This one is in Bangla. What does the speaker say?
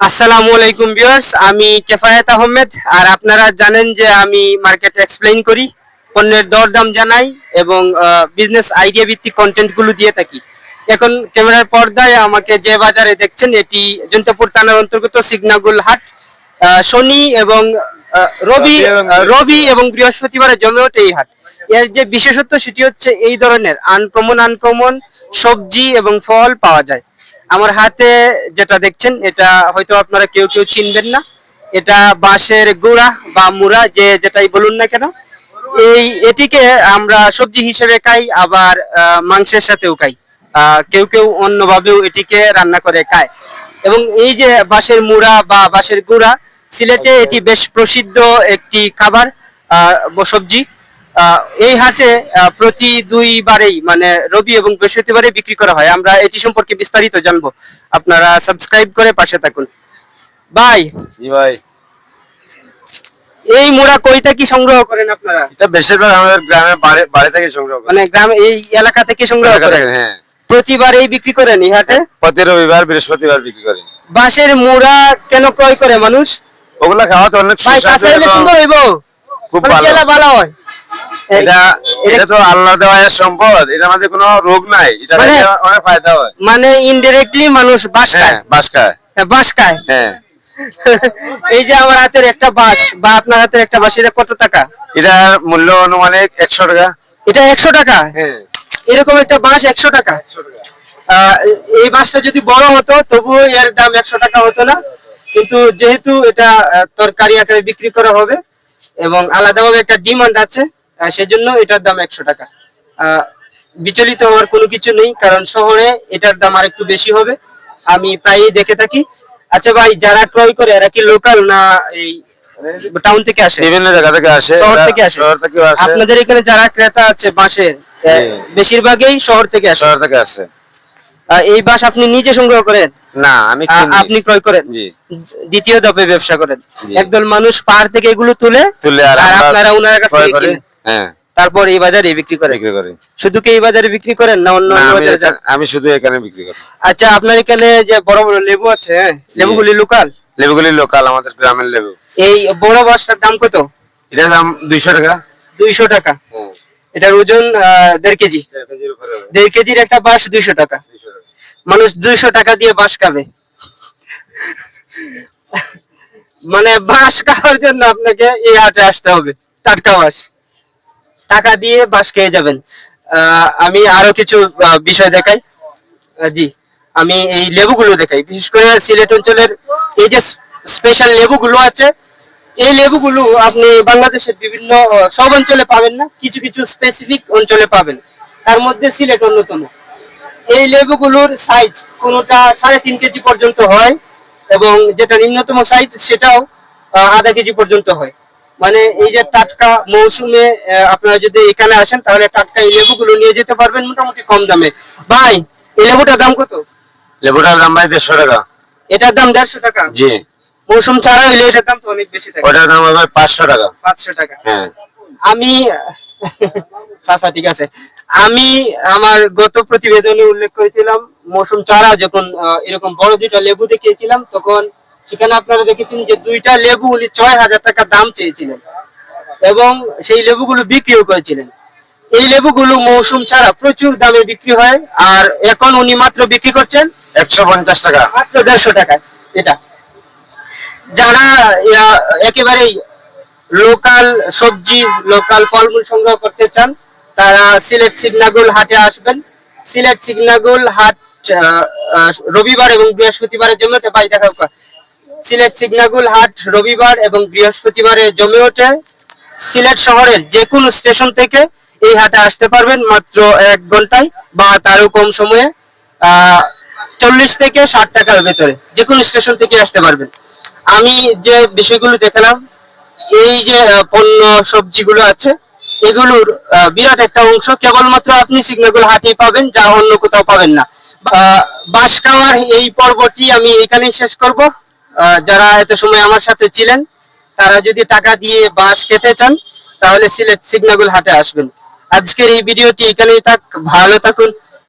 আসসালামু আলাইকুম ভিউয়ার্স আমি কেফায়েত আহমেদ। আর আপনারা জানেন যে আমি মার্কেট এক্সপ্লেইন করি পণ্যের দরদাম জানাই এবং বিজনেস আইডিয়া ভিত্তিক কন্টেন্টগুলো দিয়ে থাকি। এখন ক্যামেরার পর্দায় আমাকে যে বাজারে দেখছেন এটি জন্তপুর থানার অন্তর্গত সিগনাগুল হাট। শনি এবং রবি রবি এবং আহ, রবি এবং বৃহস্পতিবারে জমে ওঠে এই হাট। এর যে বিশেষত্ব সেটি হচ্ছে এই ধরনের আনকমন আনকমন সবজি এবং ফল পাওয়া যায়। আমার হাতে যেটা দেখছেন এটা হয়তো আপনারা কেউ কেউ চিনবেন না। এটা বাঁশের গুঁড়া বা মুড়া যে যেটাই বলুন না কেন। এই এটিকে আমরা সবজি হিসেবে খাই আবার মাংসের সাথেও খাই। আহ, কেউ কেউ অন্যভাবেও এটিকে রান্না করে খায়। এবং এই যে বাঁশের মুড়া বা বাঁশের গুঁড়া সিলেটে এটি বেশ প্রসিদ্ধ একটি খাবার সবজি। এই হাটে প্রতি দুইবারেই মানে রবি এবং বৃহস্পতিবারে বিক্রি করা হয়। আমরা এটি সম্পর্কে বিস্তারিত জানব। আপনারা সাবস্ক্রাইব করে পাশে থাকুন। ভাই জি ভাই। এই মুড়া কই থেকে সংগ্রহ করেন আপনারা? এটা বেশিরভাগ আমাদের গ্রামের বাড়ি থেকে সংগ্রহ করি। মানে গ্রাম এই এলাকা থেকে সংগ্রহ করেন? হ্যাঁ। প্রতিবারেই বিক্রি করেন এই হাটে? প্রতি রবিবার বৃহস্পতিবার বিক্রি করি। বাঁশের মুড়া কেন ক্রয় করে মানুষ? ওগুলা খাওয়াতে অনেক ভাই সুস্বাদু সুন্দর হইব। খুব মানে ভালো। কেলা হয়। এটা এটা তো আল্লাহ দেওয়া সম্পদ এটা আমাদের কোনো রোগ নাই এটা মানে- অনেক ফায়দা হয়। মানে মানুষ হ্যাঁ খায়। বাস খায়। হ্যাঁ, খায়। হ্যাঁ। এই যে আমার হাতের একটা বাঁশ বা আপনার হাতের একটা বাঁশ এটা কত টাকা? এটার মূল্য অনুমানিক একশো টাকা। এটা একশো টাকা? হ্যাঁ। এরকম একটা বাঁশ একশো টাকা? এই বাঁশটা যদি বড় হতো তবুও এর দাম একশো টাকা হতো না। কিন্তু যেহেতু এটা তরকারি আকারে বিক্রি করা হবে এবং আলাদাভাবে একটা ডিমান্ড আছে সেজন্য এটার দাম একশো টাকা। বিচলিত হওয়ার কোনো কিছু নেই কারণ শহরে এটার দাম আর একটু বেশি হবে। আমি প্রায়ই দেখে থাকি। আচ্ছা ভাই যারা ক্রয় করে এরা কি লোকাল না এই টাউন থেকে আসে? বিভিন্ন জায়গা থেকে আসে শহর থেকে আসে? শহর থেকে আসে। আপনাদের এখানে যারা ক্রেতা আছে বাঁশের। বেশিরভাগই শহর থেকে আসে। শহর থেকে আসে। এই বাঁশ আপনি নিজে সংগ্রহ করেন? না আমি আপনি ক্রয় করেন? দ্বিতীয় দফে ব্যবসা করেন। একদল মানুষ পাহাড় থেকে এগুলো তুলে তুলে আর আপনারা ওনার কাছ থেকে কিনেন। হ্যাঁ। তারপর এই বাজারে বিক্রি করেন। বিক্রি করি। শুধু কি এই বাজারে বিক্রি করেন না অন্য আমি বাজারে এখানে- আমি শুধু এখানে বিক্রি করি। আচ্ছা আপনার এখানে যে বড় বড় লেবু আছে হ্যাঁ? লেবুগুলি লোকাল? লেবুগুলি লোকাল আমাদের গ্রামের লেবু। এই বড় বাসটার দাম কত? এটার দাম দুইশো টাকা। দুইশো টাকা। এটার ওজন দেড় কেজি। দেড় কেজির একটা বাঁশ দুইশো টাকা। মানুষ দুইশো টাকা দিয়ে বাঁশ খাবে। মানে বাঁশ খাওয়ার জন্য আপনাকে এই হাটে আসতে হবে, টাটকা বাঁশ। টাকা দিয়ে বাঁশ খেয়ে যাবেন। আমি আরও কিছু বিষয় দেখাই। জি, আমি এই লেবুগুলো দেখাই। বিশেষ করে সিলেট অঞ্চলের এই যে স্পেশাল লেবুগুলো আছে, এই লেবুগুলো আপনি বাংলাদেশের বিভিন্ন সব অঞ্চলে পাবেন না, কিছু কিছু স্পেসিফিক অঞ্চলে পাবেন। তার মধ্যে সিলেট অন্যতম। এই লেবুগুলোর সাইজ কোনোটা সাড়ে তিন কেজি পর্যন্ত হয় এবং যেটা নিম্নতম সাইজ সেটাও আধা কেজি পর্যন্ত হয়। মানে এই যে টাটকা মৌসুমে আপনারা যদি এখানে আসেন তাহলে টাটকা এই লেবুগুলো নিয়ে যেতে পারবেন মোটামুটি কম দামে। ভাই এই লেবুটার দাম কত? লেবুটার দাম ভাই দেড়শো টাকা। এটার দাম দেড়শো টাকা? জি। মৌসুম ছাড়া হইলে এটার দাম তো অনেক বেশি থাকে। ওটার দাম হবে পাঁচশো টাকা। পাঁচশো টাকা। হ্যাঁ। আমি আচ্ছা ঠিক আছে। আমি আমার গত প্রতিবেদনে উল্লেখ করেছিলাম মৌসুম চারা যখন এরকম বড় দুইটা লেবু দেখিয়েছিলাম তখন সেখানে আপনারা দেখেছেন যে দুইটা লেবু উনি ছয় হাজার টাকা দাম চেয়েছিলেন এবং সেই লেবুগুলো বিক্রিও করেছিলেন। এই লেবুগুলো মৌসুম ছাড়া প্রচুর দামে বিক্রি হয় আর এখন উনি মাত্র বিক্রি করছেন একশো পঞ্চাশ টাকা। মাত্র দেড়শো টাকায় এটা। যারা একেবারেই লোকাল সবজি লোকাল ফলমূল সংগ্রহ করতে চান তারা সিলেট সিগনাগুল হাটে আসবেন। সিলেট সিগনাগুল হাট রবিবার এবং বৃহস্পতিবারের ওঠে ভাই দেখা সিলেট সিগনাগুল হাট রবিবার এবং বৃহস্পতিবারে জমে ওঠে। সিলেট শহরের যে কোনো স্টেশন থেকে এই হাটে আসতে পারবেন মাত্র এক ঘন্টায় বা তারও কম সময়ে চল্লিশ থেকে ষাট টাকার ভেতরে যে কোনো স্টেশন থেকে আসতে পারবেন। আমি যে বিষয়গুলো দেখালাম, এই যে পণ্য সবজিগুলো আছে এগুলোর বিরাট একটা অংশ। কেবলমাত্র আপনি সিগনাগুল হাটেই পাবেন যা অন্য কোথাও পাবেন না। আহ, বাঁশ খাওয়ার এই পর্বটি আমি এখানেই শেষ করব। যারা এত সময় আমার সাথে ছিলেন তারা যদি টাকা দিয়ে বাঁশ খেতে চান তাহলে সিলেট সিগনাগুল হাটে আসবেন। আজকের এই ভিডিওটি এখানেই থাক। ভালো থাকুন।